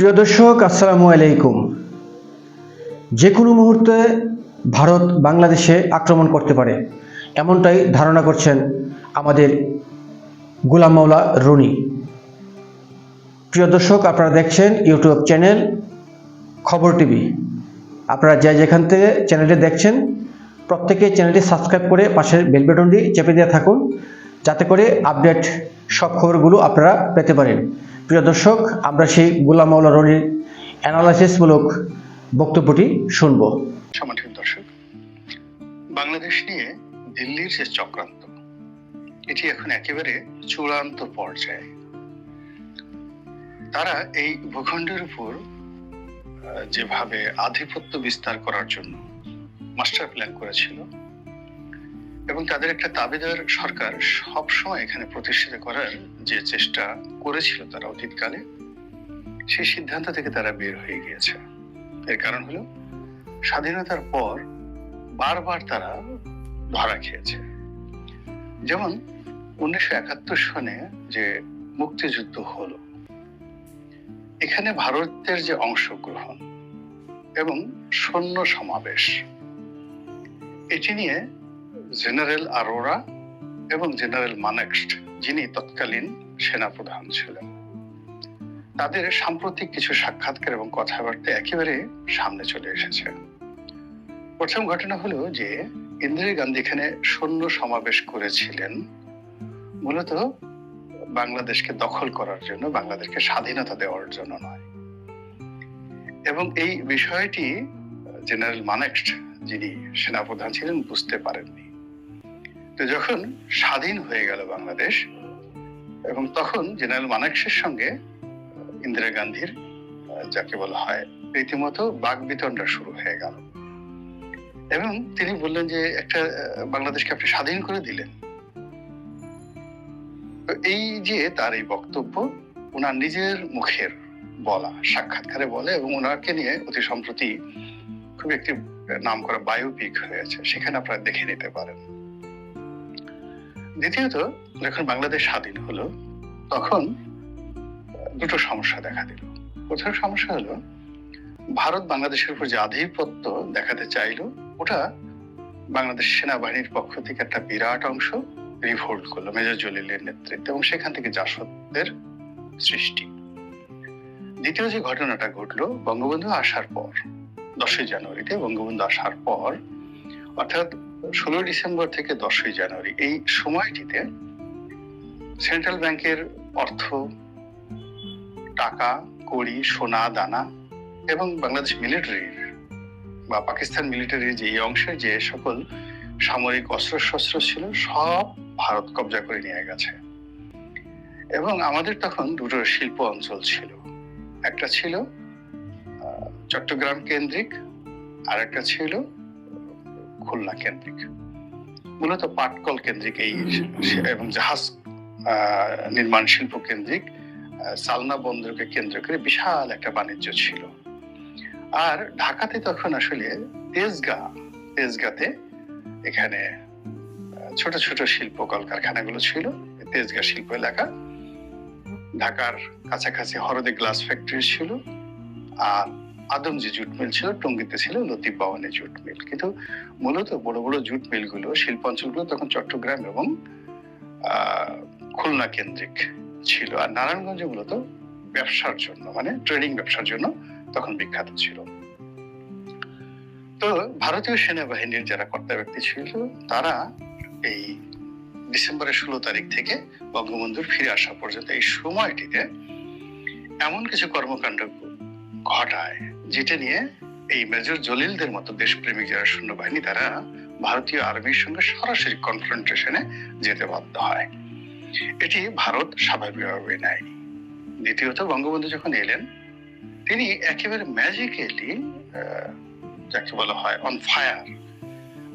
প্রিয় দর্শক, আসসালামু আলাইকুম। যে কোনো মুহূর্তে ভারত বাংলাদেশে আক্রমণ করতে পারে, এমনটাই ধারণা করছেন আমাদের গোলাম মাওলা রুনি। প্রিয় দর্শক, আপনারা দেখছেন ইউটিউব চ্যানেল খবর টিভি। আপনারা যে যেখান থেকে চ্যানেলটি দেখছেন, প্রত্যেকে চ্যানেলটি সাবস্ক্রাইব করে পাশের বেল বাটনটি চেপে দিয়ে থাকুন, যাতে করে আপডেট সব খবরগুলো আপনারা পেতে পারেন। প্রিয় দর্শক, আমরা সেই গুলাম মাওলা রনির অ্যানালাইসিসমূলক বক্তব্যটি শুনব। সম্মানিত দর্শক, বাংলাদেশ নিয়ে দিল্লির যে চক্রান্ত, এটি এখন একেবারে চূড়ান্ত পর্যায়ে। তারা এই ভূখণ্ডের উপর যেভাবে আধিপত্য বিস্তার করার জন্য মাস্টার প্ল্যান করেছিল এবং তাদের একটা দাবিদার সরকার সবসময় এখানে প্রতিষ্ঠিত করার যে চেষ্টা করেছিল তারা অতীতকালে, সেই সিদ্ধান্ত থেকে তারা বের হয়ে গিয়েছে। এর কারণ হলো, স্বাধীনতার পর বারবার তারা ধরা খেয়েছে। যেমন উনিশশো একাত্তর সনে যে মুক্তিযুদ্ধ হলো, এখানে ভারতের যে অংশগ্রহণ এবং সৈন্য সমাবেশ, এটি নিয়ে জেনারেল আরোরা এবং জেনারেল মানেক্সট, যিনি তৎকালীন সেনাপ্রধান ছিলেন। তাদের সাম্প্রতিক কিছু সাক্ষাৎকার এবং কথাবার্তা একেবারে সামনে চলে এসেছে। প্রথম ঘটনা হলো যে, ইন্দিরা গান্ধী এখানে সৈন্য সমাবেশ করেছিলেন মূলত বাংলাদেশকে দখল করার জন্য, বাংলাদেশকে স্বাধীনতা দেওয়ার জন্য নয়। এবং এই বিষয়টি জেনারেল মানেক্সট, যিনি সেনাপ্রধান ছিলেন, বুঝতে পারেননি। তো যখন স্বাধীন হয়ে গেল বাংলাদেশ, এবং তখন জেনারেল মানেক্সের সঙ্গে ইন্দিরা গান্ধীর যাকে বলা হয় রীতিমতো বাক বিতণ্ডা শুরু হয়ে গেল। এবং তিনি বললেন যে একটা বাংলাদেশকে আপনি স্বাধীন করে দিলেন। এই যে তার এই বক্তব্য ওনার নিজের মুখের বলা, সাক্ষাৎকারে বলে, এবং ওনাকে নিয়ে অতি সম্প্রতি খুব একটি নাম করা বায়োপিক হয়েছে, সেখানে আপনারা দেখে নিতে পারেন। দ্বিতীয়ত, যখন বাংলাদেশ স্বাধীন হলো, তখন দুটো সমস্যা দেখা দিল। প্রথম সমস্যা হলো, ভারত বাংলাদেশের উপর যে আধিপত্য দেখাতে চাইলো, ওটা বাংলাদেশ সেনাবাহিনীর পক্ষ থেকে একটা বিরাট অংশ রিভোল্ট করল, মেজর জলিলের নেতৃত্বে এবং সেখান থেকে জাসদের সৃষ্টি। দ্বিতীয় যে ঘটনাটা ঘটলো, বঙ্গবন্ধু আসার পর, দশই জানুয়ারিতে বঙ্গবন্ধু আসার পর, অর্থাৎ ষোলোই ডিসেম্বর থেকে দশই জানুয়ারি। এই সময়টিতে সেন্ট্রাল ব্যাংকের অর্থ, টাকা, কড়ি, সোনা, দানা এবং বাংলাদেশ মিলিটারির বা পাকিস্তান মিলিটারির যে অংশের যে সকল সামরিক অস্ত্রশস্ত্র ছিল, সব ভারত কবজা করে নিয়ে গেছে। এবং আমাদের তখন দুটো শিল্প অঞ্চল ছিল। একটা ছিল চট্টগ্রাম কেন্দ্রিক আর একটা ছিল খুলনা কেন্দ্রিক। মূলত পাটকল কেন্দ্রিক এই এবং জাহাজ নির্মাণ শিল্প কেন্দ্রিক সালনা বন্দরকে কেন্দ্র করে বিশাল একটা বাণিজ্য ছিল। আর ঢাকাতে তখন আসলে তেজগা তেজগাতে এখানে ছোট ছোট শিল্প কলকারখানাগুলো ছিল তেজগা শিল্প এলাকা। ঢাকার কাছাকাছি হরদে গ্লাস ফ্যাক্টরি ছিল আর আদমজি জুট মিল ছিল, টঙ্গিতে ছিল, লতিফ বাওয়ানি জুট মিল। কিন্তু মূলত বড় বড় জুট মিলগুলো শিল্পাঞ্চলগুলো তখন চট্টগ্রাম এবং খুলনা কেন্দ্রিক ছিল। আর নারায়ণগঞ্জ মূলত ব্যবসার জন্য মানে ট্রেডিং ব্যবসার জন্য তখন বিখ্যাত ছিল। তো ভারতীয় সেনাবাহিনীর যারা কর্তা ব্যক্তি ছিল, তারা এই ডিসেম্বরের ষোলো তারিখ থেকে বঙ্গবন্ধুর ফিরে আসা পর্যন্ত এই সময়টিতে এমন কিছু কর্মকাণ্ড ঘটায় যেটা নিয়ে এই মেজর জলিলদের মতো দেশপ্রেমিক যারা সৈন্যবাহিনী তারা ভারতীয় আর্মির সঙ্গে সরাসরি কনফ্রন্টেশনে যেতে বাধ্য হয়। এটি ভারত স্বাভাবিকভাবে নেয়নি দ্বিতীয়ত, বঙ্গবন্ধু যখন এলেন, তিনি একেবারে ম্যাজিক্যালি যাকে বলা হয় অন ফায়ার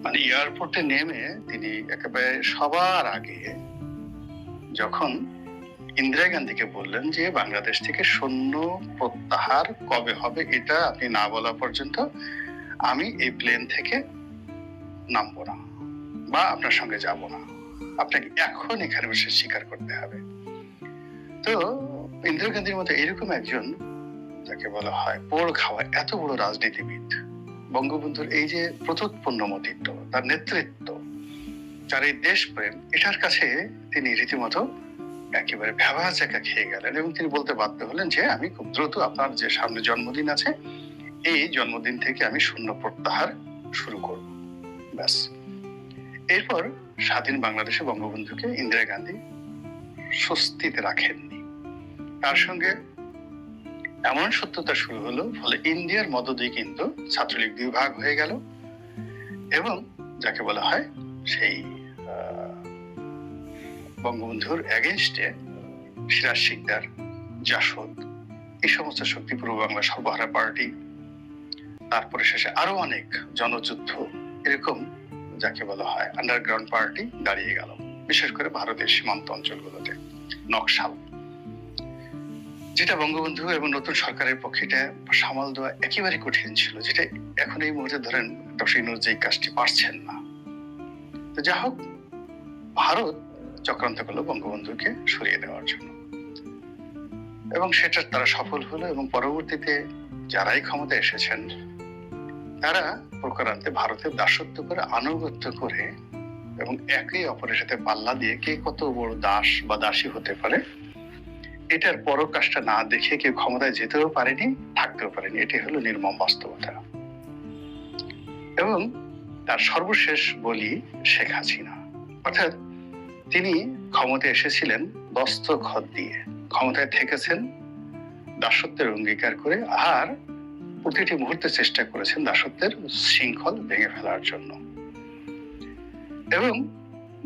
মানে এয়ারপোর্টে নেমে তিনি একেবারে সবার আগে যখন ইন্দিরা গান্ধীকে বললেন যে বাংলাদেশ থেকে সৈন্য প্রত্যাহার কবে হবে এটা আপনি না বলা পর্যন্ত আমি এই প্লেন থেকে নামবো না বা আপনার সঙ্গে যাব না। আপনাকে এখন এখানে বসে স্বীকার করতে হবে। তো ইন্দিরা গান্ধীর মতো এরকম একজন যাকে বলা হয় পোড় খাওয়া এত বড় রাজনীতিবিদ, বঙ্গবন্ধুর এই যে প্রত্যুৎপন্নমতিত্ব তার নেতৃত্ব তার এই দেশপ্রেম, এটার কাছে তিনি রীতিমতো একেবারে ভ্যাবা চাকা খেয়ে গেলেন এবং তিনি বলতে বাধ্য হলেন যে, আমি খুব দ্রুত আপনার যে সামনে জন্মদিন আছে, এই জন্মদিন থেকে আমি শূন্য প্রত্যাহার শুরু করব। ব্যাস। এরপর স্বাধীন বাংলাদেশে বঙ্গবন্ধুকে ইন্দিরা গান্ধী স্বস্তিতে রাখেননি। তার সঙ্গে এমন সত্যতা শুরু হলো, ফলে ইন্ডিয়ার মদতেই কিন্তু ছাত্রলীগ দুই ভাগ হয়ে গেল এবং যাকে বলা হয় সেই বঙ্গবন্ধুর এগেনস্টে সিরাজ শিকদার, জাসদ, এই সমস্ত শক্তি পূর্ব বাংলা সর্বহারা পার্টি। তারপরে শেষে আরও অনেক জনযুদ্ধ, এরকম যাকে বলা হয় আন্ডারগ্রাউন্ড পার্টি দাঁড়িয়ে গেল, বিশেষ করে ভারতের সীমান্ত অঞ্চলগুলোতে, নকশাল। যেটা বঙ্গবন্ধু এবং নতুন সরকারের পক্ষে সামাল দেওয়া একেবারে কঠিন ছিল, যেটা এখন এই মুহূর্তে ধরেন ডক্টর ইনুজ যে কাজটি পারছেন না। তো যা হোক ভারত চক্রান্ত করল বঙ্গবন্ধুকে সরিয়ে দেওয়ার জন্য। এবং সেটা তারা সফল হলো এবং পরবর্তীতে যারাই ক্ষমতা এসেছেন, তারা প্রকারান্তে ভারতের দাসত্ব করে আনুগত্য করে এবং একে অপরের সাথে পাল্লা দিয়ে কে কত বড় দাস বা দাসী হতে পারে, এটার পরকাশটা না দেখে কেউ ক্ষমতায় যেতেও পারেনি, থাকতেও পারেনি। এটি হলো নির্মম বাস্তবতা। এবং তার সর্বশেষ বলি শেখ হাসিনা। অর্থাৎ তিনি ক্ষমতায় এসেছিলেন দস্তখত দিয়ে। ক্ষমতায় থেকেছেন, দাসত্বের অঙ্গীকার করে, আর প্রতিটি মুহূর্তে চেষ্টা করেছেন দাসত্বের শৃঙ্খল ভেঙে ফেলার জন্য। এবং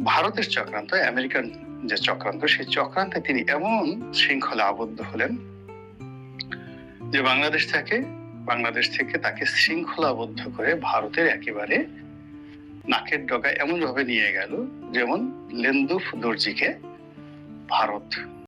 ভারতের চক্রান্ত আমেরিকান যে চক্রান্ত, সেই চক্রান্তে তিনি এমন শৃঙ্খলা আবদ্ধ হলেন যে বাংলাদেশ থেকে বাংলাদেশ থেকে তাকে শৃঙ্খলাবদ্ধ করে ভারতের একেবারে নাকের ডগায় এমনভাবে নিয়ে গেল যেমন লেন্দুফ দর্জিকে ভারত।